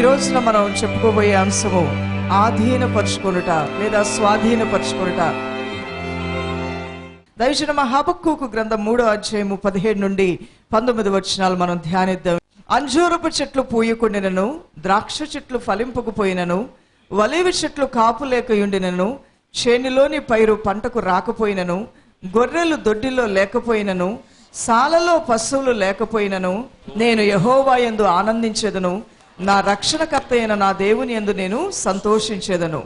ఈ రోజున మనం చెప్పుకోబోయే అంశము ఆధీనపరుచుకొనుట లేదా స్వాధీనపరుచుకొనుట. దయచిన హబక్కుకు గ్రంథం మూడో అధ్యాయము పదిహేడు నుండి పంతొమ్మిది వచనాలు మనం ధ్యానిద్దాం. అంజూరపు చెట్లు పూయకుండినను ద్రాక్ష చెట్లు ఫలింపకపోయినను వలేవి చెట్లు కాపు లేకయుండినను చేనిలోని పైరు పంటకు రాకపోయినను గొర్రెలు దొడ్డిలో లేకపోయినను సాలలో పశువులు లేకపోయినను నేను యహోవాయందు ఆనందించేదను నా రక్షణకర్త అయిన నా దేవుని యందు నేను సంతోషించేదను.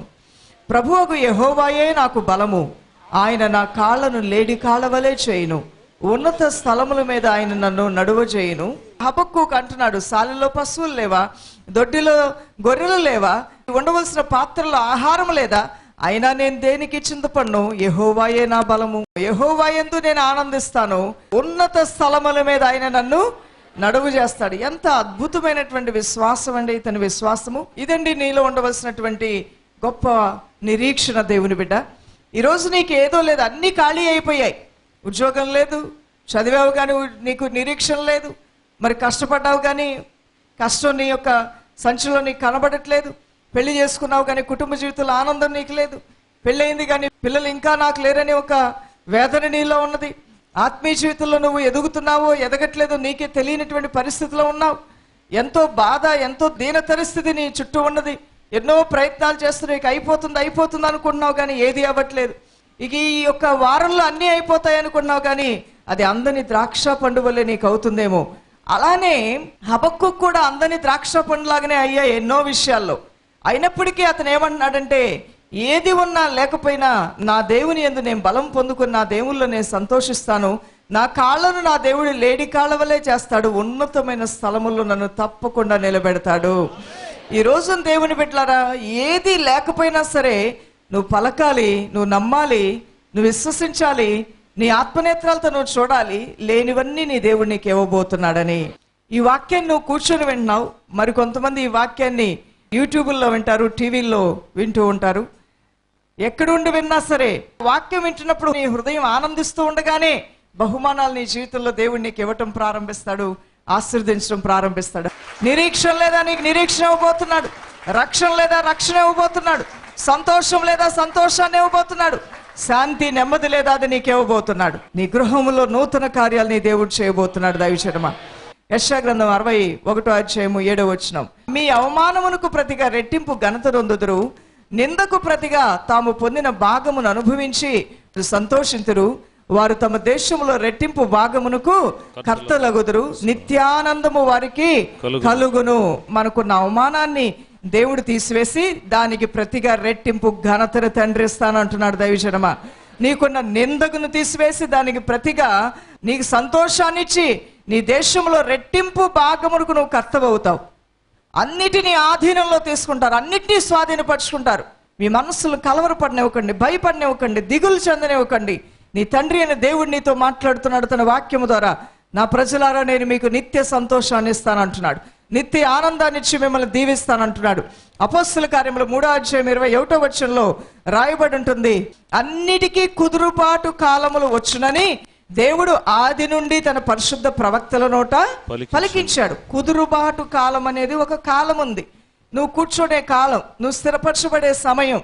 ప్రభువుకు యహోవాయే నాకు బలము. ఆయన నా కాళ్ళను లేడి కాళ్ళవలే చేయును. ఉన్నత స్థలముల మీద ఆయన నన్ను నడువ చేయును. హబక్కు అంటున్నాడు సాలిలో పశువులు లేవా? దొడ్డిలో గొర్రెలు లేవా? ఉండవలసిన పాత్రలో ఆహారం లేదా? అయినా నేను దేనికి చింతపడ్ను? యహోవాయే నా బలము. యహోవాయందు నేను ఆనందిస్తాను. ఉన్నత స్థలముల మీద ఆయన నన్ను నడువు చేస్తాడు. ఎంత అద్భుతమైనటువంటి విశ్వాసం అండి ఇతని విశ్వాసము. ఇదండి నీలో ఉండవలసినటువంటి గొప్ప నిరీక్షణ దేవుని బిడ్డ. ఈరోజు నీకు ఏదో లేదు అన్నీ ఖాళీ అయిపోయాయి. ఉద్యోగం లేదు చదివావు కానీ నీకు నిరీక్షణ లేదు. మరి కష్టపడ్డావు కానీ కష్టం నీ యొక్క సంచిలో నీకు కనబడట్లేదు. పెళ్ళి చేసుకున్నావు కానీ కుటుంబ జీవితంలో ఆనందం నీకు లేదు. పెళ్ళయింది కానీ పిల్లలు ఇంకా నాకు లేరని ఒక వేదన నీలో ఉన్నది. ఆత్మీయ జీవితంలో నువ్వు ఎదుగుతున్నావో ఎదగట్లేదో నీకే తెలియనటువంటి పరిస్థితిలో ఉన్నావు. ఎంతో బాధ ఎంతో దీన పరిస్థితి నీ చుట్టూ ఉన్నది. ఎన్నో ప్రయత్నాలు చేస్తున్నావు ఇక అయిపోతుంది అయిపోతుంది అనుకుంటున్నావు కానీ ఏది అవ్వట్లేదు. ఇక ఈ యొక్క వారంలో అన్నీ అయిపోతాయి అనుకున్నావు కానీ అది అందని ద్రాక్ష పండు వల్లే నీకు అవుతుందేమో. అలానే హబక్కు కూడా అందని ద్రాక్ష పండులాగానే అయ్యాయి ఎన్నో విషయాల్లో. అయినప్పటికీ అతను ఏమంటున్నాడంటే ఏది ఉన్నా లేకపోయినా నా దేవుని ఎందు నేను బలం పొందుకుని నా దేవుల్లో నేను సంతోషిస్తాను. నా కాళ్ళను నా దేవుడు లేడి కాళ్ళ చేస్తాడు. ఉన్నతమైన స్థలముల్లో నన్ను తప్పకుండా నిలబెడతాడు. ఈ రోజున దేవుని బిడ్డలారా ఏది లేకపోయినా సరే నువ్వు పలకాలి నువ్వు నమ్మాలి నువ్వు విశ్వసించాలి నీ ఆత్మనేత్రాలతో నువ్వు చూడాలి లేనివన్నీ నీ దేవుడు నీకు ఇవ్వబోతున్నాడని. ఈ వాక్యాన్ని నువ్వు కూర్చొని వింటున్నావు. మరి కొంతమంది ఈ వాక్యాన్ని యూట్యూబ్లో వింటారు టీవీల్లో వింటూ ఉంటారు. ఎక్కడుండి విన్నా సరే వాక్యం వింటున్నప్పుడు నీ హృదయం ఆనందిస్తూ ఉండగానే బహుమానాలు నీ జీవితంలో దేవుడు నీకు ఇవ్వటం ప్రారంభిస్తాడు ఆశీర్దించడం ప్రారంభిస్తాడు. నిరీక్షణ లేదా నీకు నిరీక్షణ ఇవ్వబోతున్నాడు రక్షణ లేదా రక్షణ ఇవ్వబోతున్నాడు సంతోషం లేదా సంతోషాన్ని ఇవ్వబోతున్నాడు శాంతి నెమ్మది లేదా అది నీకు ఇవ్వబోతున్నాడు. నీ గృహములో నూతన కార్యాలు నీ దేవుడు చేయబోతున్నాడు దైవచరమ యశా గ్రంథం అరవై ఒకటో అధ్యాయము ఏడో వచ్చినాం మీ అవమానమునకు ప్రతిగా రెట్టింపు ఘనత రొందుదురు నిందకు ప్రతిగా తాము పొందిన భాగమును అనుభవించి సంతోషింతురు. వారు తమ దేశంలో రెట్టింపు భాగమునకు కర్తలగుదురు. నిత్యానందము వారికి కలుగును. మనకున్న అవమానాన్ని దేవుడు తీసివేసి దానికి ప్రతిగా రెట్టింపు ఘనతను తండ్రి ఇస్తానంటున్నాడు దైవజనమ. నీకున్న నిందకును తీసివేసి దానికి ప్రతిగా నీకు సంతోషాన్ని ఇచ్చి నీ దేశంలో రెట్టింపు భాగమునకు నువ్వు కర్తవవుతావు. అన్నిటినీ ఆధీనంలో తీసుకుంటారు అన్నిటినీ స్వాధీనపరుచుకుంటారు. మీ మనస్సులు కలవరపడినివ్వకండి భయపడినివ్వకండి దిగులు చెందనివ్వకండి. నీ తండ్రి అయిన దేవుడు నీతో మాట్లాడుతున్నాడు తన వాక్యము ద్వారా. నా ప్రజలారా నేను మీకు నిత్య సంతోషాన్ని ఇస్తానంటున్నాడు. నిత్య ఆనందాన్ని ఇచ్చి మిమ్మల్ని దీవిస్తానంటున్నాడు. అపస్సుల కార్యములు మూడో అధ్యాయం ఇరవై ఒకటో వచ్చంలో రాయబడి ఉంటుంది. అన్నిటికీ కుదురుపాటు కాలములు వచ్చునని దేవుడు ఆది నుండి తన పరిశుద్ధ ప్రవక్తల నోట పలికించాడు. కుదురుబాటు కాలం అనేది ఒక కాలం ఉంది. నువ్వు కూర్చోనే కాలం నువ్వు స్థిరపరచబడే సమయం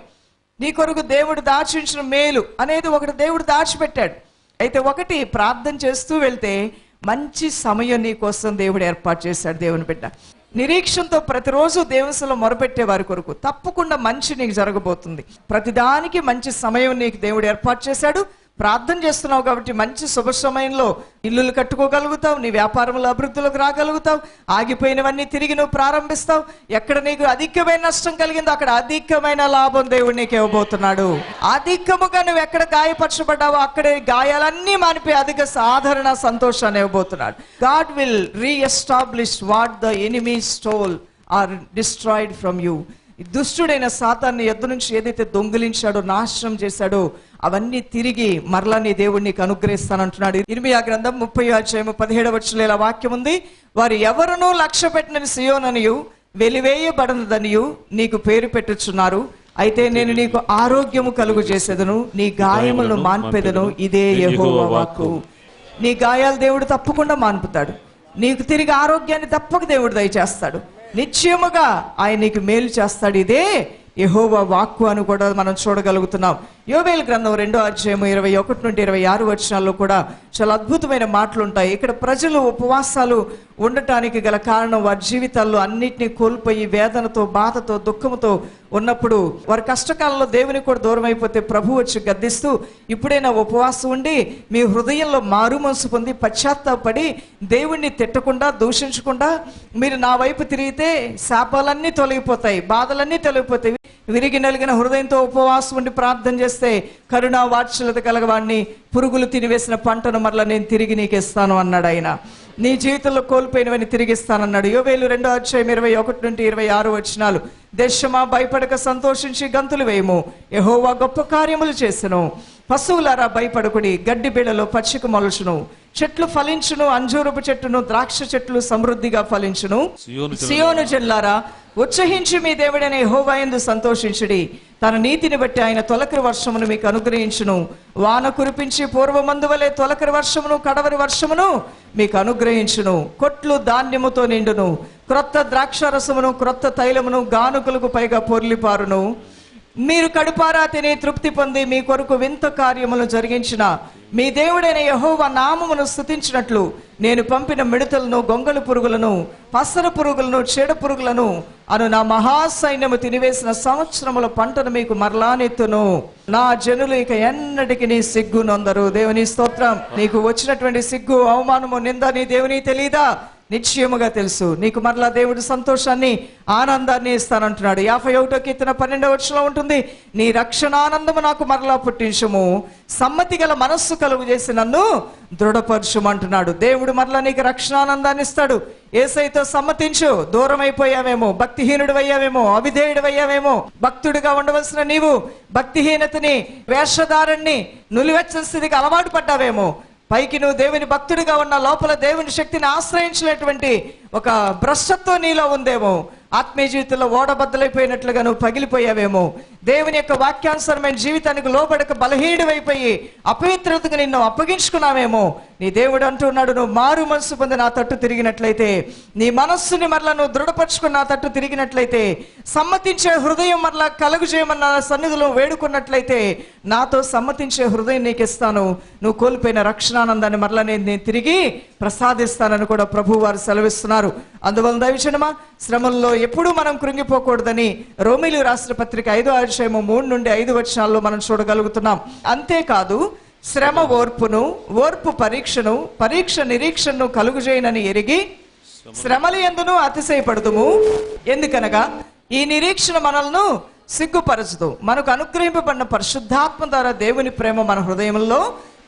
నీ కొరకు దేవుడు దాచించిన మేలు అనేది ఒకటి దేవుడు దాచిపెట్టాడు. అయితే ఒకటి ప్రార్థన చేస్తూ వెళ్తే మంచి సమయం నీ కోసం దేవుడు ఏర్పాటు చేశాడు దేవుని బిడ్డ. నిరీక్షణతో ప్రతిరోజు దేవునిలో మొరపెట్టే వారి కొరకు తప్పకుండా మంచి నీకు జరగబోతుంది. ప్రతిదానికి మంచి సమయం నీకు దేవుడు ఏర్పాటు చేశాడు. ప్రార్థన చేస్తున్నావు కాబట్టి మంచి శుభ సమయంలో ఇల్లులు కట్టుకోగలుగుతావు నీ వ్యాపారంలో అభివృద్ధిలోకి రాగలుగుతావు ఆగిపోయినవన్నీ తిరిగి నువ్వు ప్రారంభిస్తావు. ఎక్కడ నీకు అధికమైన నష్టం కలిగిందో అక్కడ అధికమైన లాభం దేవుడు నీకు ఇవ్వబోతున్నాడు. అధికముగా నువ్వు ఎక్కడ గాయపరచబడ్డావో అక్కడే గాయాలన్నీ మానిపోయి అధిక సాధారణ సంతోషాన్ని ఇవ్వబోతున్నాడు. God will reestablish what the enemy stole or destroyed from you దుష్టుడైన సాతాన్ని ఎద్దు నుంచి ఏదైతే దొంగిలించాడో నాశనం చేశాడో అవన్నీ తిరిగి మరలా నీ దేవుడు నీకు అనుగ్రహిస్తానంటున్నాడు. ఇరిమియా గ్రంథం ముప్పై అధ్యాయము పదిహేడవ వచ్చులో ఇలా వాక్యం ఉంది. వారు ఎవరునూ లక్ష్య పెట్టిన సియోననియు వెలివేయబడనదనియు నీకు పేరు పెట్టుచున్నారు. అయితే నేను నీకు ఆరోగ్యము కలుగు చేసేదను నీ గాయములను మాన్పెదను. ఇదే యెహోవా వాక్కు. నీ గాయాలు దేవుడు తప్పకుండా మాన్పుతాడు. నీకు తిరిగి ఆరోగ్యాన్ని తప్పక దేవుడు దయచేస్తాడు. నిశ్చయముగా ఆయన నీకు మేలు చేస్తాడు. ఇదే యహోవా వాక్కు అని కూడా మనం చూడగలుగుతున్నాం. యోవేల్ గ్రంథం రెండో అధ్యాయము ఇరవై ఒకటి నుండి ఇరవై ఆరు వచనాల్లో కూడా చాలా అద్భుతమైన మాటలు ఉంటాయి ఇక్కడ ప్రజలు ఉపవాసాలు ఉండటానికి గల కారణం వారి జీవితాల్లో అన్నిటినీ కోల్పోయి వేదనతో బాధతో దుఃఖంతో ఉన్నప్పుడు వారి కష్టకాలంలో దేవుని కూడా దూరం అయిపోతే ప్రభు వచ్చి గద్దిస్తూ ఇప్పుడైనా ఉపవాసం ఉండి మీ హృదయంలో మారు మనసు పొంది పశ్చాత్తాపడి దేవుణ్ణి తిట్టకుండా దూషించకుండా మీరు నా వైపు తిరిగితే శాపాలన్నీ తొలగిపోతాయి బాధలన్నీ తొలగిపోతాయి. విరిగి నలిగిన హృదయంతో ఉపవాసం ఉండి ప్రార్థన చేస్తే కరుణా వాత్సల్యత కలగవాడిని పురుగులు తినివేసిన పంటను మరలా నేను తిరిగి నీకు ఇస్తాను అన్నాడు ఆయన. నీ జీవితంలో కోల్పోయినవని తిరిగిస్తానన్నాడు. యోవేలు రెండో అధ్యాయం ఇరవై ఒకటి నుండి ఇరవై ఆరు వచ్చినాలు దేశమా భయపడక సంతోషించి గంతులు వేయము. యహోవా గొప్ప కార్యములు చేసెను. పశువులారా భయపడకుడి గడ్డి బీడలో పచ్చిక మొలచును. చెట్లు ఫలించును అంజూరపు చెట్టును ద్రాక్ష చెట్లు సమృద్ధిగా ఫలించును. సియోను జిల్లారా ఉత్సహించి మీ దేవుడైన యెహోవా యందు సంతోషించుడి. తన నీతిని బట్టి ఆయన తొలకరి వర్షమును మీకు అనుగ్రహించును. వాన కురిపించి పూర్వమందు వలె తొలకరి వర్షమును కడవరి వర్షమును మీకు అనుగ్రహించును. కొట్లు ధాన్యముతో నిండును. క్రొత్త ద్రాక్షారసమును క్రొత్త తైలమును గానుకలకు పైగా పొర్లిపారును. మీరు కడుపారా తిని తృప్తి పొంది మీ కొరకు వింత కార్యములు జరిగించిన మీ దేవుడైన యహోవ నామమును స్థుతించినట్లు నేను పంపిన మిడతలను గొంగలు పురుగులను పసర పురుగులను చీడ పురుగులను అను నా మహాసైన్యము తినివేసిన సంవత్సరముల పంటను మీకు మరలానెత్తును నా జనులు ఇక ఎన్నటికి నీ సిగ్గు నొందరు. దేవుని స్తోత్రం. నీకు వచ్చినటువంటి సిగ్గు అవమానము నింద నీ దేవుని తెలీదా? నిశ్చయముగా తెలుసు. నీకు మరలా దేవుడు సంతోషాన్ని ఆనందాన్ని ఇస్తానంటున్నాడు. యాభై ఒకటో కీర్తన పన్నెండవ వచ్చలో ఉంటుంది నీ రక్షణ ఆనందము నాకు మరలా పుట్టించము. సమ్మతి గల మనస్సు కలుగు చేసి నన్ను దృఢపరచుమంటున్నాడు. దేవుడు మరలా నీకు రక్షణ ఆనందాన్ని ఇస్తాడు. ఏసైతో సమ్మతించు. దూరం అయిపోయావేమో భక్తిహీనుడు అయ్యావేమో అవిధేయుడు అయ్యావేమో భక్తుడిగా ఉండవలసిన నీవు భక్తిహీనతని వేషధారణ్ణి నులివెచ్చని స్థితికి అలవాటు పడ్డావేమో. పైకి నువ్వు దేవుని భక్తుడిగా ఉన్న లోపల దేవుని శక్తిని ఆశ్రయించినటువంటి ఒక భ్రష్టత్వం నీలో ఉందేమో. ఆత్మీయ జీవితంలో ఓడబద్దలైపోయినట్లుగా నువ్వు పగిలిపోయావేమో. దేవుని యొక్క వాక్యానుసరమైన జీవితానికి లోబడక బలహీనమైపోయి అపవిత్రతకు నిన్ను అప్పగించుకున్నావేమో. నీ దేవుడు అంటున్నాడు నువ్వు మారు మనసు పొంది నా తట్టు తిరిగినట్లయితే నీ మనస్సుని మరలా నువ్వు దృఢపరుచుకుని నా తట్టు తిరిగినట్లయితే సమ్మతించే హృదయం మరలా కలుగు చేయమన్న సన్నిధిలో వేడుకున్నట్లయితే నాతో సమ్మతించే హృదయం నీకు ఇస్తాను నువ్వు కోల్పోయిన రక్షణానందాన్ని మరలా నేను నేను తిరిగి ప్రసాదిస్తానని కూడా ప్రభు వారు సెలవిస్తున్నారు అందువల్ల దయవిషణమా శ్రమంలో ఎప్పుడూ మనం కృంగిపోకూడదని రోమిలు రాష్ట్ర పత్రిక ఐదో అధ్యాయము మూడు నుండి ఐదు వచనాల్లో మనం చూడగలుగుతున్నాం. అంతేకాదు శ్రమ ఓర్పును ఓర్పు పరీక్షను పరీక్ష నిరీక్షను కలుగుజేయనని ఎరిగి శ్రమల ఎందును అతిశయపడుదుము. ఎందుకనగా ఈ నిరీక్షణ మనల్ని సిగ్గుపరచదు. మనకు అనుగ్రహింపబడిన పరిశుద్ధాత్మ ద్వారా దేవుని ప్రేమ మన హృదయంలో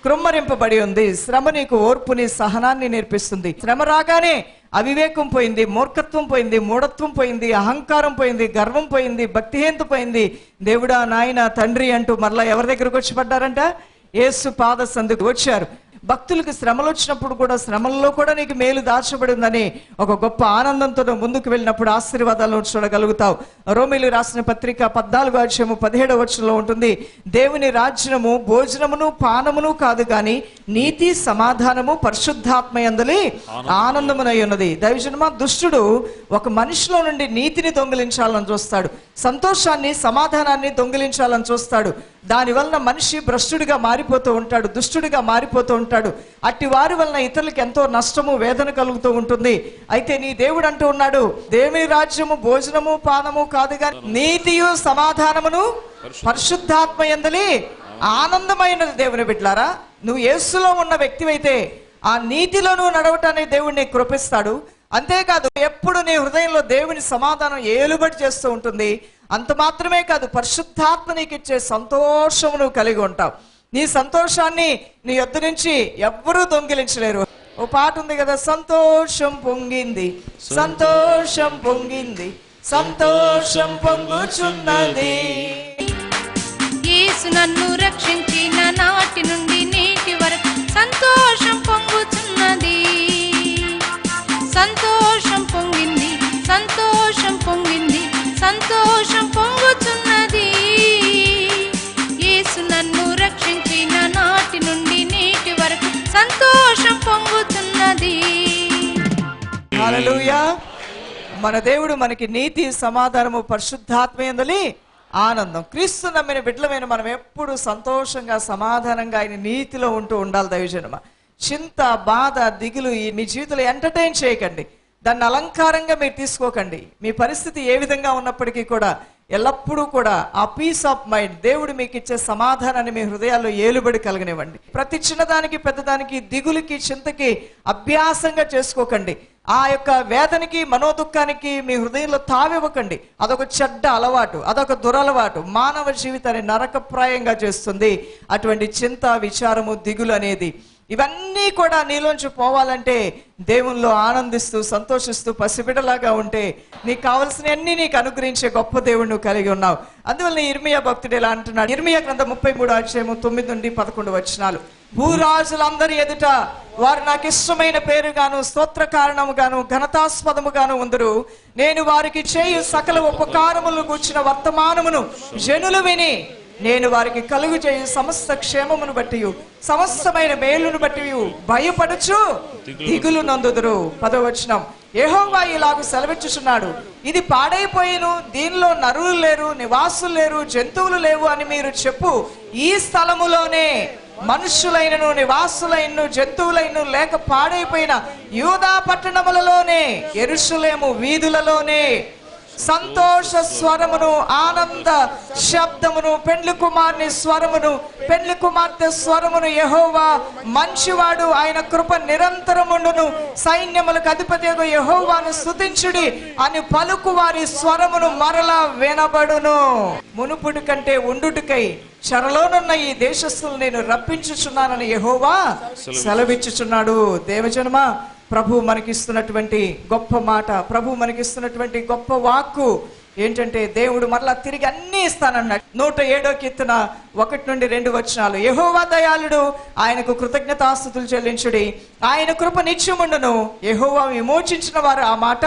కృమ్మరింపబడి ఉంది. శ్రమ నీకు ఓర్పుని సహనాన్ని నేర్పిస్తుంది. శ్రమ రాగానే అవివేకం పోయింది మూర్ఖత్వం పోయింది మూఢత్వం పోయింది అహంకారం పోయింది గర్వం పోయింది భక్తిహీనత పోయింది. దేవుడా నాయన తండ్రి అంటూ మరలా ఎవరి దగ్గరకు వచ్చి పడ్డారంట? ఏసు పాద సందుకు వచ్చారు. భక్తులకు శ్రమలు వచ్చినప్పుడు కూడా శ్రమల్లో కూడా నీకు మేలు దాచబడి ఉందని ఒక గొప్ప ఆనందంతో ముందుకు వెళ్ళినప్పుడు ఆశీర్వాదాలను చూడగలుగుతావు. రోమిలు రాసిన పత్రిక పద్నాలుగు అధ్యాయము పదిహేడవ వచనంలో ఉంటుంది దేవుని రాజ్యము భోజనమును పానమును కాదు కానీ నీతి సమాధానము పరిశుద్ధాత్మయందలి ఆనందమునై ఉన్నది. దైవజనమా దుష్టుడు ఒక మనిషిలో నుండి నీతిని దొంగిలించాలని చూస్తాడు. సంతోషాన్ని సమాధానాన్ని దొంగిలించాలని చూస్తాడు. దాని వలన మనిషి భ్రష్టుడిగా మారిపోతూ ఉంటాడు దుష్టుడిగా మారిపోతూ ఉంటాడు. అట్టి వారి వలన ఇతరులకు ఎంతో నష్టము వేదన కలుగుతూ ఉంటుంది. అయితే నీ దేవుడు అంటూ ఉన్నాడు దేవుని రాజ్యము భోజనము పానము కాదు కానీ నీతియు సమాధానమును పరిశుద్ధాత్మ ఎందలి ఆనందమైనది దేవుని బిడ్లారా. నువ్వు యేసులో ఉన్న వ్యక్తివైతే ఆ నీతిలో నువ్వు నడవటానికి దేవుడు నీకు కృపిస్తాడు. అంతేకాదు ఎప్పుడు నీ హృదయంలో దేవుని సమాధానం ఏలుబడి చేస్తూ ఉంటుంది అంత మాత్రమే కాదు పరిశుద్ధాత్మ నీకు ఇచ్చే సంతోషము నువ్వు కలిగి ఉంటావు. నీ సంతోషాన్ని నీ యొద్ద నుంచి ఎవ్వరూ దొంగిలించలేరు. ఓ పాట ఉంది కదా సంతోషం పొంగింది సంతోషం పొంగింది సంతోషం పొంగుచున్నది. యేసు నన్ను రక్షించిన నాటి నుండి నీటి వరకు సంతోషం సంతోషం పొంగుతున్నది. యేసు నన్ను రక్షించిన నాటి నుండి నేటి వరకు సంతోషం పొంగుతున్నది. మన దేవుడు మనకి నీతి సమాధానము పరిశుద్ధాత్మయందలి ఆనందం. క్రీస్తు నమ్మిన బిడ్డలమైన మనం ఎప్పుడు సంతోషంగా సమాధానంగా ఆయన నీతిలో ఉంటూ ఉండాలి దైవజనమ. చింత బాధ దిగులు ఈ మీ జీవితంలో ఎంటర్టైన్ చేయకండి. దాన్ని అలంకారంగా మీరు తీసుకోకండి. మీ పరిస్థితి ఏ విధంగా ఉన్నప్పటికీ కూడా ఎల్లప్పుడూ కూడా ఆ పీస్ ఆఫ్ మైండ్ దేవుడు మీకు ఇచ్చే సమాధానాన్ని మీ హృదయాల్లో ఏలుబడి కలగనివ్వండి. ప్రతి చిన్నదానికి పెద్దదానికి దిగులుకి చింతకి అభ్యాసంగా చేసుకోకండి. ఆ యొక్క వేదనకి మనోదుఖానికి మీ హృదయంలో తావివ్వకండి. అదొక చెడ్డ అలవాటు అదొక దురలవాటు మానవ జీవితాన్ని నరకప్రాయంగా చేస్తుంది. అటువంటి చింత విచారము దిగులు అనేది ఇవన్నీ కూడా నీలోంచి పోవాలంటే దేవుల్లో ఆనందిస్తూ సంతోషిస్తూ పసిబిడలాగా ఉంటే నీకు కావలసినవన్నీ నీకు అనుగ్రహించే గొప్ప దేవుడు కలిగి ఉన్నావు. అందువల్ల ఇర్మియా భక్తుడు ఇలా అంటున్నాడు. ఇర్మియా గ్రంథం ముప్పై మూడు అధ్యాయము తొమ్మిది నుండి పదకొండు వచ్చినాలు భూరాజులందరి ఎదుట వారు నాకు ఇష్టమైన పేరుగాను స్తోత్ర కారణముగాను ఘనతాస్పదముగాను ఉందరు. నేను వారికి చేయు సకల ఉపకారములు కూర్చిన వర్తమానమును జనులు విని నేను వారికి కలుగు చేయు సమస్త క్షేమమును బట్టి సమస్తమైన మేలును బట్టి భయపడుచు దిగులు నందుదురు. పదవచనం. యెహోవా ఇలాగు సెలవిచ్చుచున్నాడు. ఇది పాడైపోయిను దీనిలో నరులు లేరు నివాసులు లేరు జంతువులు లేవు అని మీరు చెప్పు. ఈ స్థలములోనే మనుష్యులైనను నివాసులైన జంతువులైన లేక పాడైపోయిన యూదా పట్టణములలోనే ఎరుషులేము వీధులలోనే సంతోష స్వరమును ఆనంద శబ్దమును పెండ్లి కుమార్ని స్వరమును పెండ్లి కుమార్తె స్వరమును యహోవా మంచివాడు. ఆయన కృప నిరంతరముండును. సైన్యములకు అధిపతి యహోవాను స్తుతించుడి అని పలుకు వారి స్వరమును మరలా వినబడును. మునుపుడి కంటే ఉండుటికై చెరలోనున్న ఈ దేశస్థులు నేను రప్పించుచున్నానని యహోవా సెలవిచ్చుచున్నాడు. దేవజనమ ప్రభు మనకిస్తున్నటువంటి గొప్ప మాట ప్రభు మనకిస్తున్నటువంటి గొప్ప వాక్కు ఏంటంటే దేవుడు మరలా తిరిగి అన్ని ఇస్తానన్నాడు. నూట ఏడో కీర్తన ఒకటి నుండి రెండు వచనాలు. యహోవా దయాళుడు ఆయనకు కృతజ్ఞతాస్తుతులు చెల్లించుడి. ఆయన కృప నిత్యముండును. యహోవా విమోచించిన వారు ఆ మాట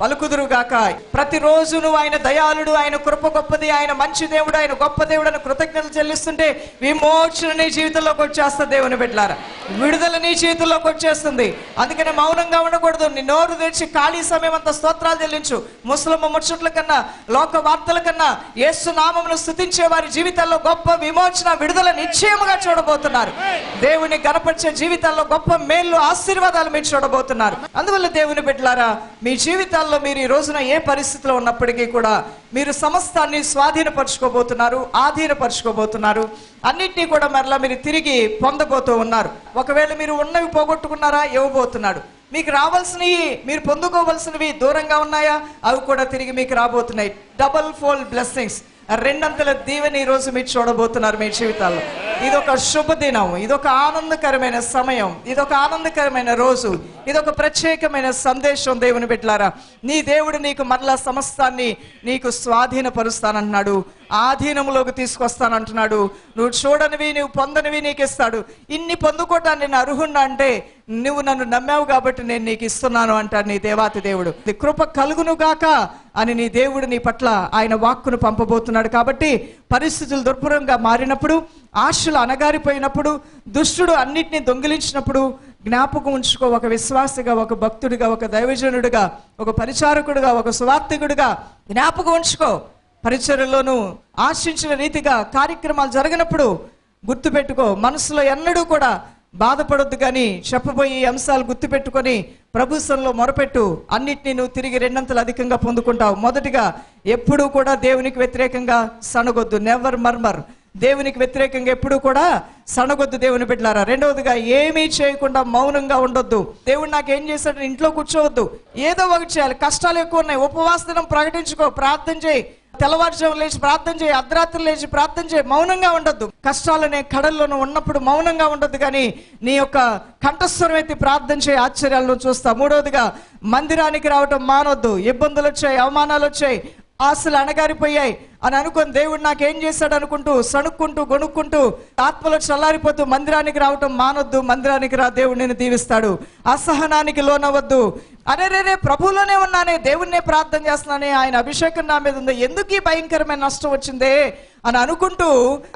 పలుకుదురుగాక. ప్రతిరోజు నువ్వు ఆయన దయాళుడు ఆయన కృప గొప్పది ఆయన మంచి దేవుడు ఆయన గొప్ప దేవుడు అని కృతజ్ఞతలు చెల్లిస్తుంటే విమోచన నీ జీవితంలోకి వచ్చేస్తా దేవుని బిడ్డలారా. విడుదల నీ చేతుల్లోకి వచ్చేస్తుంది. అందుకని మౌనంగా ఉండకూడదు. నీ నోరు తెచ్చి ఖాళీ సమయం అంతా స్తోత్రాలు చెల్లించు. ముస్లిం ముచ్చట్ల కన్నా లోక వార్తల కన్నా యేసు నామమును స్థుతించే వారి జీవితాల్లో గొప్ప విమోచన విడుదల నిశ్చయముగా చూడబోతున్నారు. దేవుని గణపరిచే జీవితాల్లో గొప్ప మేళ్ళు ఆశీర్వాదాలు మీరు చూడబోతున్నారు. అందువల్ల దేవుని బిడ్డలారా మీ జీవితాల్లో మీరు ఈ రోజున ఏ పరిస్థితిలో ఉన్నప్పటికీ కూడా మీరు సమస్తాన్ని స్వాధీనపరచుకోబోతున్నారు ఆధీనపరచుకోబోతున్నారు. అన్నింటినీ కూడా మరలా మీరు తిరిగి పొందబోతూ ఉన్నారు. ఒకవేళ మీరు ఉన్నవి పోగొట్టుకున్నారా ఇవ్వబోతున్నాడు. మీకు రావాల్సినవి మీరు పొందుకోవలసినవి దూరంగా ఉన్నాయా? అవి కూడా తిరిగి మీకు రాబోతున్నాయి. డబల్ ఫోల్డ్ బ్లెస్సింగ్స్ రెండంతల దీవెని ఈరోజు రోజు మీరు చూడబోతున్నారు మీ జీవితాల్లో. ఇదొక శుభదినం ఇదొక ఆనందకరమైన సమయం ఇదొక ఆనందకరమైన రోజు ఇదొక ప్రత్యేకమైన సందేశం దేవుని బిడ్డలారా. నీ దేవుడు నీకు మరలా సమస్తాన్ని నీకు స్వాధీనపరుస్తానంటున్నాడు ఆధీనంలోకి తీసుకొస్తానంటున్నాడు. నువ్వు చూడనివి నువ్వు పొందనివి నీకు ఇస్తాడు ఇన్ని పొందుకోవటాన్ని నేను అర్హున్నా అంటే నువ్వు నన్ను నమ్మావు కాబట్టి నేను నీకు ఇస్తున్నాను అంటాడు నీ దేవాతి దేవుడు. కృప కలుగును గాక అని నీ దేవుడు నీ పట్ల ఆయన వాక్కును పంపబోతున్నాడు. కాబట్టి పరిస్థితులు దుర్భరంగా మారినప్పుడు ఆశలు అనగారిపోయినప్పుడు దుష్టుడు అన్నిటినీ దొంగిలించినప్పుడు జ్ఞాపకం ఉంచుకో ఒక విశ్వాసగా ఒక భక్తుడిగా ఒక దైవజనుడిగా ఒక పరిచారకుడిగా ఒక సువార్థికుడిగా జ్ఞాపకం ఉంచుకో. పరిచర్యలోను ఆశించిన రీతిగా కార్యక్రమాలు జరగనప్పుడు గుర్తుపెట్టుకో మనసులో ఎన్నడూ కూడా బాధపడొద్దు కానీ చెప్పబోయే అంశాలు గుర్తుపెట్టుకొని ప్రభుత్వంలో మొరపెట్టు. అన్నిటినీ నువ్వు తిరిగి రెండంతలు అధికంగా పొందుకుంటావు. మొదటిగా ఎప్పుడూ కూడా దేవునికి వ్యతిరేకంగా సనగొద్దు నెవర్ మర్మర్ దేవునికి వ్యతిరేకంగా ఎప్పుడూ కూడా సనగొద్దు దేవుని బిడ్డలారా. రెండవదిగా ఏమీ చేయకుండా మౌనంగా ఉండొద్దు. దేవుడు నాకు ఏం చేశాడు ఇంట్లో కూర్చోవద్దు. ఏదో ఒకటి చేయాలి. కష్టాలు ఎక్కువ ఉన్నాయి. ఉపవాసనం ప్రకటించుకో ప్రార్థన చేయి. తెల్లవారుజాము లేచి ప్రార్థన చేయి అర్ధరాత్రి లేచి ప్రార్థన చేయి మౌనంగా ఉండొద్దు. కష్టాలనే కడల్లోనూ ఉన్నప్పుడు మౌనంగా ఉండొద్దు కానీ నీ యొక్క కంఠస్వరం ఎత్తి ప్రార్థన చేయి ఆశ్చర్యాలను చూస్తా. మూడవదిగా మందిరానికి రావటం మానొద్దు. ఇబ్బందులు వచ్చాయి అవమానాలు వచ్చాయి ఆశలు అణగారిపోయాయి అని అనుకొని దేవుడు నాకేం చేశాడు అనుకుంటూ సణుక్కుంటూ గొనుక్కుంటూ ఆత్మలో చల్లారిపోతూ మందిరానికి రావటం మానొద్దు మందిరానికి రా దేవుడు నేను దీవిస్తాడు. అసహనానికి లోనవద్దు అరే రే రే ప్రభువులోనే ఉన్నానే దేవుణ్ణే ప్రార్థన చేస్తున్నానే ఆయన అభిషేకం నా మీద ఉంది. ఎందుకు ఈ భయంకరమైన నష్టం వచ్చిందే అని అనుకుంటూ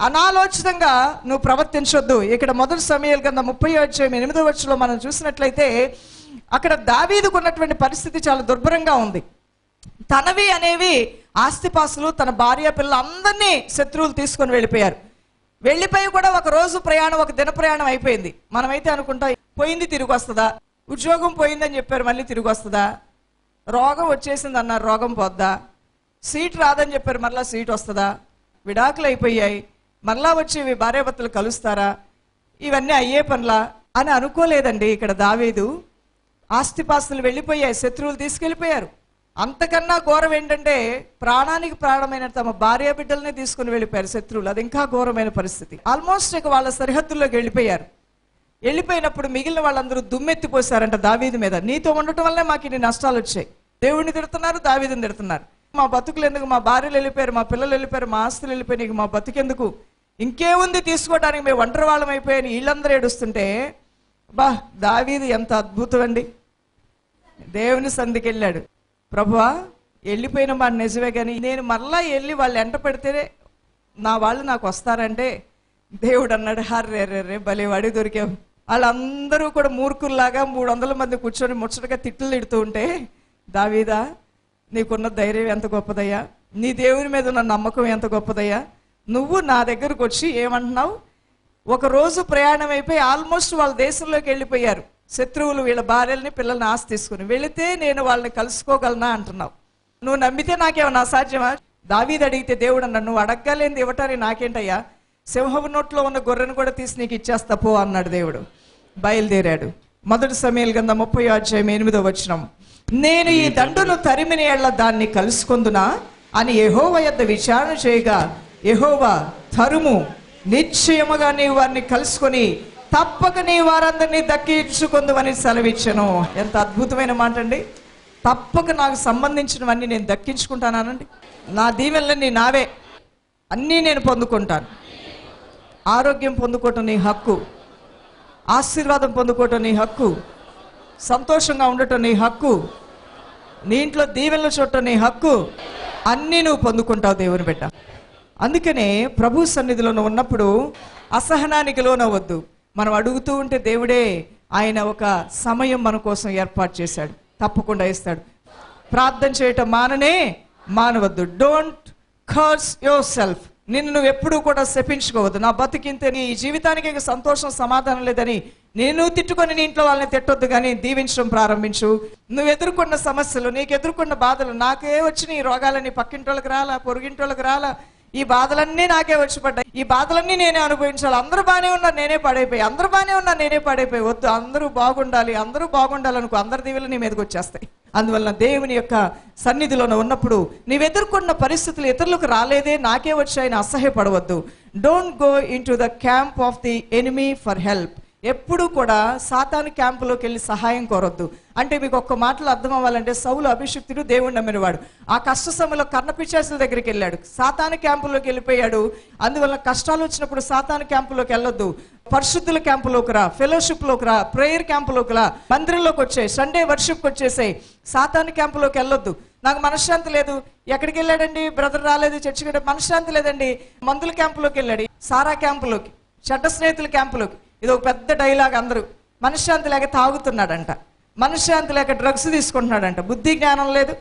అనాలోచితంగా నువ్వు ప్రవర్తించొద్దు. ఇక్కడ మొదటి సమయాల కింద ముప్పై వచ్చే ఎనిమిదో వచ్చలో మనం చూసినట్లయితే అక్కడ దావీదుకున్నటువంటి పరిస్థితి చాలా దుర్భరంగా ఉంది. తనవి అనేవి ఆస్తిపాస్తులు తన భార్య పిల్లలు అందరినీ శత్రువులు తీసుకొని వెళ్ళిపోయారు. వెళ్ళిపోయి కూడా ఒక రోజు ప్రయాణం ఒక దిన ప్రయాణం అయిపోయింది. మనమైతే అనుకుంటాం పోయింది తిరిగి వస్తుందా? ఉద్యోగం పోయిందని చెప్పారు మళ్ళీ తిరిగి వస్తుందా? రోగం వచ్చేసింది అన్నారు రోగం పోద్దా? సీట్ రాదని చెప్పారు మరలా సీట్ వస్తుందా? విడాకులు అయిపోయాయి. మరలా వచ్చి భార్యాభర్తలు కలుస్తారా? ఇవన్నీ అయ్యే పనులా? అని అనుకోలేదండి ఇక్కడ దావేదు. ఆస్తిపాస్తులు వెళ్ళిపోయాయి శత్రువులు తీసుకెళ్ళిపోయారు. అంతకన్నా ఘోరం ఏంటంటే ప్రాణానికి ప్రాణమైన తమ భార్య బిడ్డలనే తీసుకుని వెళ్ళిపోయారు శత్రువులు. అది ఇంకా ఘోరమైన పరిస్థితి. ఆల్మోస్ట్ ఇక వాళ్ళ సరిహద్దుల్లోకి వెళ్ళిపోయారు. వెళ్ళిపోయినప్పుడు మిగిలిన వాళ్ళందరూ దుమ్మెత్తిపోసారంట దావీదు మీద. నీతో ఉండటం వల్లే మాకు ఇన్ని నష్టాలు వచ్చాయి. దేవుడిని తిడుతున్నారు దావీదుని తిడుతున్నారు. మా బతుకులు ఎందుకు? మా భార్యలు వెళ్ళిపోయారు మా పిల్లలు వెళ్ళిపోయారు మా ఆస్తులు వెళ్ళిపోయినాయి. మా బతుకెందుకు? ఇంకేముంది తీసుకోవడానికి? మేము ఒంటరి వాళ్ళం అయిపోయాను. వీళ్ళందరూ ఏడుస్తుంటే బా దావీది ఎంత అద్భుతం అండి. దేవుని సంధికి వెళ్ళాడు. ప్రభువా వెళ్ళిపోయిన మాట నిజమే కానీ నేను మరలా వెళ్ళి వాళ్ళు ఎంట పెడితే నా వాళ్ళు నాకు వస్తారంటే దేవుడు అన్నాడు హర్రే రే రే భలే వాడి దొరికావు. వాళ్ళందరూ కూడా మూర్ఖుల్లాగా మూడు వందల మంది కూర్చొని ముచ్చటగా తిట్లు తిడుతూ ఉంటే దావీదా నీకున్న ధైర్యం ఎంత గొప్పదయ్యా? నీ దేవుని మీద ఉన్న నమ్మకం ఎంత గొప్పదయ్యా? నువ్వు నా దగ్గరకు వచ్చి ఏమంటున్నావు? ఒక రోజు ప్రయాణం అయిపోయి ఆల్మోస్ట్ వాళ్ళ దేశంలోకి వెళ్ళిపోయారు. శత్రువులు వీళ్ళ భార్యల్ని పిల్లల్ని ఆశ తీసుకుని వెళితే నేను వాళ్ళని కలుసుకోగలనా అంటున్నావు. నువ్వు నమ్మితే నాకేమన్నా అసాధ్యమా? దావీది అడిగితే దేవుడు అన్నాడు నువ్వు అడగలేంది ఇవ్వటానికి నాకేంటయ్యా? సింహపు నోట్లో ఉన్న గొర్రెను కూడా తీసి నీకు ఇచ్చేస్తా పో అన్నాడు దేవుడు. బయలుదేరాడు. మొదటి సమయాలు కింద ముప్పై అధ్యాయం ఎనిమిదో వచ్చినం నేను ఈ దండును తరిమిన ఏళ్ళ దాన్ని కలుసుకుందునా? అని ఎహోవ యొద్ద విచారణ చేయగా ఎహోవ తరుము. నిశ్చయముగా నీవు వారిని కలుసుకొని తప్పక నీ వారందరినీ దక్కించుకుందువని సెలవిచ్చను. ఎంత అద్భుతమైన మాట అండి తప్పక నాకు సంబంధించినవన్నీ నేను దక్కించుకుంటానండి నా దీవెనలన్నీ నావే. అన్నీ నేను పొందుకుంటాను. ఆరోగ్యం పొందుకోవటం నీ హక్కు. ఆశీర్వాదం పొందుకోవటం నీ హక్కు. సంతోషంగా ఉండటం నీ హక్కు. నీ ఇంట్లో దీవెనలు చూడటం నీ హక్కు. అన్నీ నువ్వు పొందుకుంటావు దేవుని బిడ్డ. అందుకనే ప్రభు సన్నిధిలో ఉన్నప్పుడు అసహనానికి లోనవద్దు మనం అడుగుతూ ఉంటే దేవుడే ఆయన ఒక సమయం మన కోసం ఏర్పాటు చేశాడు. తప్పకుండా ఇస్తాడు. ప్రార్థన చేయటం మాననే మానవద్దు. డోంట్ కర్స్ యువర్ సెల్ఫ్ నిన్ను నువ్వు ఎప్పుడూ కూడా శపించుకోవద్దు. నా బతికింతే నీ జీవితానికి ఇంక సంతోషం సమాధానం లేదని నేను తిట్టుకొని నీ ఇంట్లో వాళ్ళని తిట్టొద్దు కానీ దీవించడం ప్రారంభించు. నువ్వు ఎదుర్కొన్న సమస్యలు నీకు ఎదుర్కొన్న బాధలు నాకే వచ్చిన ఈ రోగాలని పక్కింటోళ్ళకి రాలా పొరుగింటోళ్ళకి రాలా. ఈ బాధలన్నీ నాకే వచ్చి పడ్డాయి. ఈ బాధలన్నీ నేనే అనుభవించాలి. అందరూ బాగానే ఉన్నారు నేనే పడైపోయి. అందరూ బాగానే ఉన్నారు నేనే పడైపోయి. వద్దు అందరూ బాగుండాలి అందరూ బాగుండాలనుకో అందరి దీవులు నీ మీదకి వచ్చేస్తాయి. అందువలన దేవుని యొక్క సన్నిధిలో ఉన్నప్పుడు నీవు ఎదుర్కొన్న పరిస్థితులు ఇతరులకు రాలేదే నాకే వచ్చాయని అసహ్యపడవద్దు. Don't go into the camp of the enemy for help ఎప్పుడూ కూడా సాతాను క్యాంపులోకి వెళ్ళి సహాయం కోరొద్దు. అంటే మీకు ఒక్క మాటలు అర్థం అవ్వాలంటే సౌలు అభిషిక్తుడు దేవుడు నమ్మినవాడు. ఆ కష్ట సమయంలో కర్ణపిచాసుల దగ్గరికి వెళ్ళాడు. సాతాను క్యాంపులోకి వెళ్ళిపోయాడు. అందువల్ల కష్టాలు వచ్చినప్పుడు సాతాను క్యాంపులోకి వెళ్ళొద్దు. పరిశుద్ధుల క్యాంపులోకి రా ఫెలోషిప్లోకి రా ప్రేయర్ క్యాంపులోకి రా మందిరంలోకి వచ్చే సండే వర్షిప్కి వచ్చేసాయి. సాతాను క్యాంపులోకి వెళ్ళొద్దు. నాకు మనశ్శాంతి లేదు. ఎక్కడికి వెళ్ళాడండి? బ్రదర్ రాలేదు చర్చికి మనశ్శాంతి లేదండి. మందుల క్యాంపులోకి వెళ్ళాడు. సారా క్యాంపులోకి చెడ్డ స్నేహితుల క్యాంపులోకి. ఇది ఒక పెద్ద డైలాగ్ అందరూ. మనశ్శాంతి లేక తాగుతున్నాడంట. మనశ్శాంతి లేక డ్రగ్స్ తీసుకుంటున్నాడంట. బుద్ధి జ్ఞానం లేదు.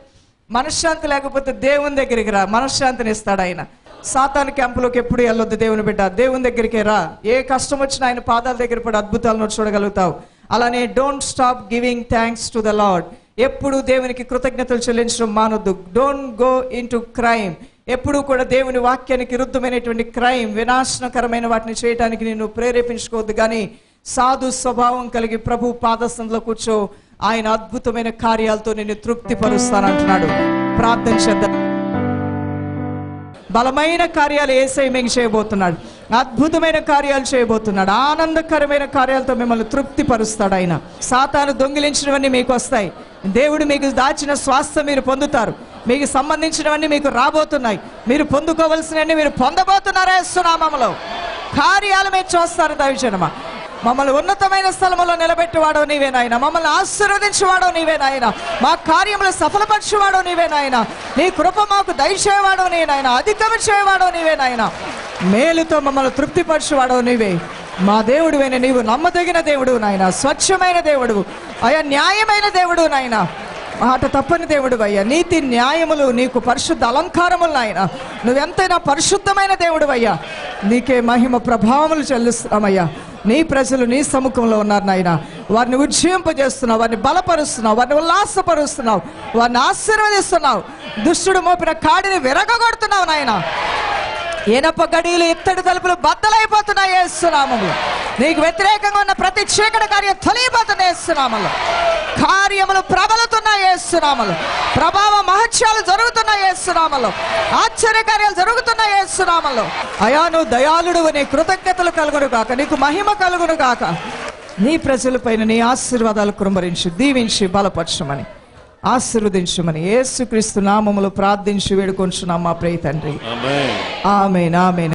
మనశ్శాంతి లేకపోతే దేవుని దగ్గరికి రా. మనశ్శాంతిని ఇస్తాడు ఆయన. సాతాను క్యాంపులోకి ఎప్పుడు వెళ్ళొద్దు దేవుని బిడ్డ. దేవుని దగ్గరికే రా. ఏ కష్టం వచ్చినా ఆయన పాదాల దగ్గర పడి అద్భుతాలను చూడగలుగుతావు. అలానే don't stop giving thanks to the Lord ఎప్పుడు దేవునికి కృతజ్ఞతలు చెల్లించడం మానొద్దు. Don't go into crime ఎప్పుడూ కూడా దేవుని వాక్యానికి విరుద్ధమైనటువంటి క్రైమ్ వినాశనకరమైన వాటిని చేయడానికి నేను ప్రేరేపించుకోవద్దు. కానీ సాధు స్వభావం కలిగి ప్రభు పాదస్థంలో కూర్చో. ఆయన అద్భుతమైన కార్యాలతో నేను తృప్తిపరుస్తానంటున్నాడు. ప్రార్థన చేద్దాం. బలమైన కార్యాలు ఏసై మీకు చేయబోతున్నాడు. అద్భుతమైన కార్యాలు చేయబోతున్నాడు. ఆనందకరమైన కార్యాలతో మిమ్మల్ని తృప్తిపరుస్తాడు ఆయన. సాతాను దొంగిలించినవన్నీ మీకు వస్తాయి. దేవుడు మీకు దాచిన స్వాస్థ మీరు పొందుతారు. మీకు సంబంధించినవన్నీ మీకు రాబోతున్నాయి. మీరు పొందుకోవలసినవన్నీ మీరు పొందబోతున్నారా సునామంలో కార్యాలు మీరు చూస్తారు దైవజనమా. మమ్మల్ని ఉన్నతమైన స్థలములో నిలబెట్టువాడో నీవే నాయన. మమ్మల్ని ఆశీర్వదించేవాడో నీవే నాయన. మా కార్యములు సఫలపరచువాడో నీవే నాయన. నీ కృప మాకు దయచేవాడో నీ నాయన. అధికము చేయవాడో నీవే నాయన. మేలుతో మమ్మల్ని తృప్తిపరిచేవాడో నీవే. మా దేవుడు అయిన నీవు నమ్మదగిన దేవుడు నాయన. స్వచ్ఛమైన దేవుడు. అయ్యా న్యాయమైన దేవుడు నాయన. మాట తప్పని దేవుడు అయ్యా. నీతి న్యాయములు నీకు పరిశుద్ధ అలంకారములు నాయన. నువ్వెంతైనా పరిశుద్ధమైన దేవుడు అయ్యా. నీకే మహిమ ప్రభావములు చెల్లిస్తున్నామయ్యా. నీ ప్రజలు నీ సముఖంలో ఉన్నారు నాయన. వారిని ఉజ్జీంపజేస్తున్నావు వారిని బలపరుస్తున్నావు వారిని ఉల్లాసపరుస్తున్నావు వారిని ఆశీర్వదిస్తున్నావు. దుష్టుడు మోపిన కాడిని విరగగొడుతున్నావు నాయన. ఇనప గడియలు ఇత్తడి తలుపులు బద్దలైపోతున్నాయి ఏసునామములు నీకు వ్యతిరేకంగా ఉన్న ప్రతి చీకటి కార్యం తొలిగిపోతున్నాయి ఏసునామలు. కార్యములు ప్రబలుతున్నాయి ఏసునామలు. ప్రభావ మహత్యాలు జరుగుతున్నాయి ఏసునామలు. ఆశ్చర్య కార్యాలు జరుగుతున్నాయి ఏసునామలు. అయా నువ్వు దయాళుడు నీ కృతజ్ఞతలు కలుగును కాక నీకు మహిమ కలుగును కాక నీ ప్రజలపైన నీ ఆశీర్వాదాలు కురుమరించి దీవించి బలపరచమని. ఆశీర్వదించమని. యేసుక్రీస్తు నామములు ప్రార్థించి వేడుకొంచున్నాం మా ప్రియ తండ్రి. ఆమెన్. ఆమెన్